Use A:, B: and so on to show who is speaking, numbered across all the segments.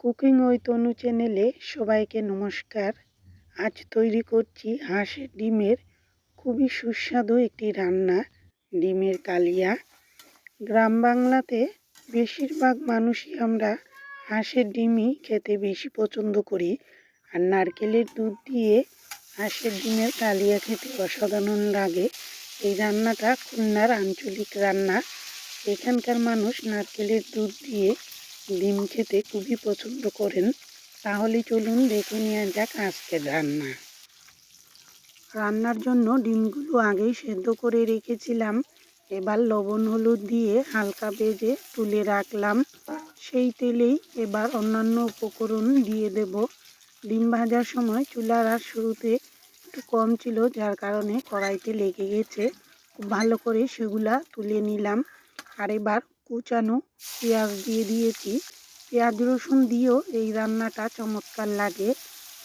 A: Cooking ওই তনু চ্যানেলে সবাইকে নমস্কার। আজ তৈরি করছি হাঁসের ডিমের খুবই সুস্বাদু একটি রান্না, ডিমের কালিয়া। গ্রাম বাংলাতে বেশিরভাগ মানুষই আমরা হাঁসের ডিমই খেতে বেশি পছন্দ করি। আর নারকেলের দুধ দিয়ে হাঁসের ডিমের কালিয়া খেতে অসাধারণ লাগে। এই রান্নাটা খুলনার আঞ্চলিক রান্না। এখানকার মানুষ নারকেলের দুধ দিয়ে ডিম খেতে খুবই পছন্দ করেন তাহলে চলুন দেখে নেওয়া যাক আজকের রান্না। রান্নার জন্য ডিমগুলো আগেই সেদ্ধ করে রেখেছিলাম, এবার লবণ হলুদ দিয়ে হালকা ভেজে তুলে রাখলাম, সেই তেলেই এবার অন্যান্য উপকরণ দিয়ে দেব। ডিম ভাজার সময় চুলার আর শুরুতে একটু কম ছিল, যার কারণে কড়াইতে লেগে গেছে, খুব ভালো করে সেগুলা তুলে নিলাম, আর এবার কুচানো পেঁয়াজ দিয়ে দিয়েছি। পেঁয়াজ রসুন দিয়েও এই রান্নাটা চমৎকার লাগে।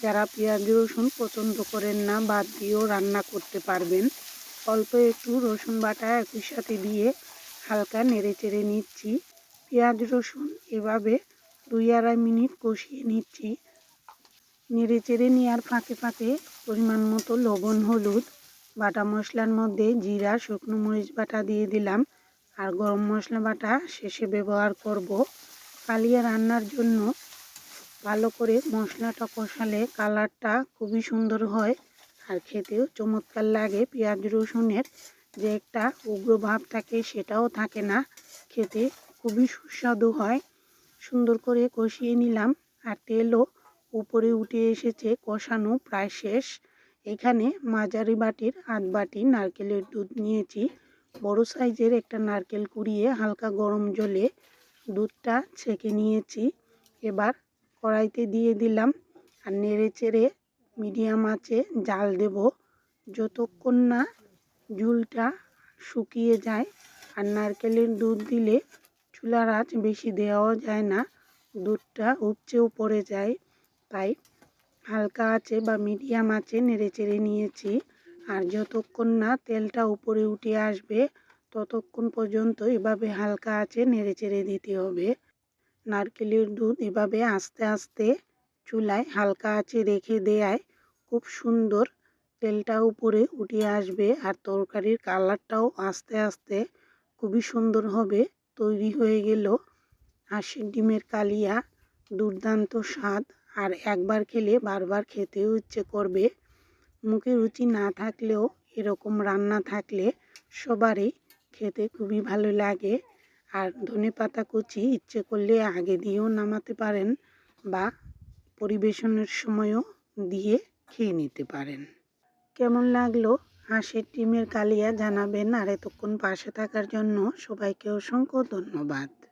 A: যারা পেঁয়াজ রসুন পছন্দ করেন না, বাদ দিয়েও রান্না করতে পারবেন। অল্প একটু রসুন বাটা একই সাথে দিয়ে হালকা নেড়ে চেড়ে নিচ্ছি। পেঁয়াজ রসুন এভাবে দুই আড়াই মিনিট কষিয়ে নিচ্ছি। নেড়ে চেড়ে নেওয়ার ফাঁকে ফাঁকে পরিমাণ মতো লবণ, হলুদ, বাটা মশলার মধ্যে জিরা, শুকনো মরিচ বাটা দিয়ে দিলাম। আর গরম মশলা বাটা শেষে ব্যবহার করব কালিয়া রান্নার জন্য। ভালো করে মশলাটা কষালে কালারটা খুবই সুন্দর হয় আর খেতেও চমৎকার লাগে। পেঁয়াজ রসুনের যে একটা উগ্র ভাব থাকে সেটাও থাকে না। খেতে খুবই সুস্বাদু হয়। সুন্দর করে কষিয়ে নিলাম আর তেলও উপরে উঠে এসেছে, কষানো প্রায় শেষ। এখানে মাঝারি বাটির আধ বাটি নারকেলের দুধ নিয়েছি। বড় সাইজের একটা নারকেল কুড়িয়ে হালকা গরম জলে দুধটা ছেঁকে নিয়েছি। এবার কড়াইতে দিয়ে দিলাম আর নেড়ে চেড়ে মিডিয়াম আঁচে জাল দেব। যতক্ষণ না ঝুলটা শুকিয়ে যায় আর নারকেলের দুধ দিলে চুলার আঁচ বেশি দেওয়াও যায় না, দুধটা উপচেও পড়ে যায়। তাই হালকা আছে বা মিডিয়াম আছে নেড়ে চেড়ে নিয়েছি। আর যতক্ষণ না তেলটা উপরে উঠে আসবে, ততক্ষণ পর্যন্ত এভাবে হালকা আছে নেড়ে চেড়ে দিতে হবে। নারকেলের দুধ এভাবে আস্তে আস্তে চুলায় হালকা আছে রেখে দেয়ায় খুব সুন্দর তেলটা উপরে উঠে আসবে আর তরকারির কালারটাও আস্তে আস্তে খুবই সুন্দর হবে, তৈরি হয়ে গেল। হাঁসের ডিমের কালিয়া, দুর্দান্ত স্বাদ। আর একবার খেলে বারবার খেতেও ইচ্ছে করবে। মুখে রুচি না থাকলেও এরকম রান্না থাকলে সবারই খেতে খুবই ভালো লাগে। আর ধনে পাতা কুচি ইচ্ছে করলে আগে দিয়েও নামাতে পারেন বা পরিবেশনের সময়ও দিয়ে খেয়ে নিতে পারেন। কেমন লাগল? হাঁসের ডিমের কালিয়া জানাবেন। আর এতক্ষণ পাশে থাকার জন্য সবাইকে অসংখ্য ধন্যবাদ।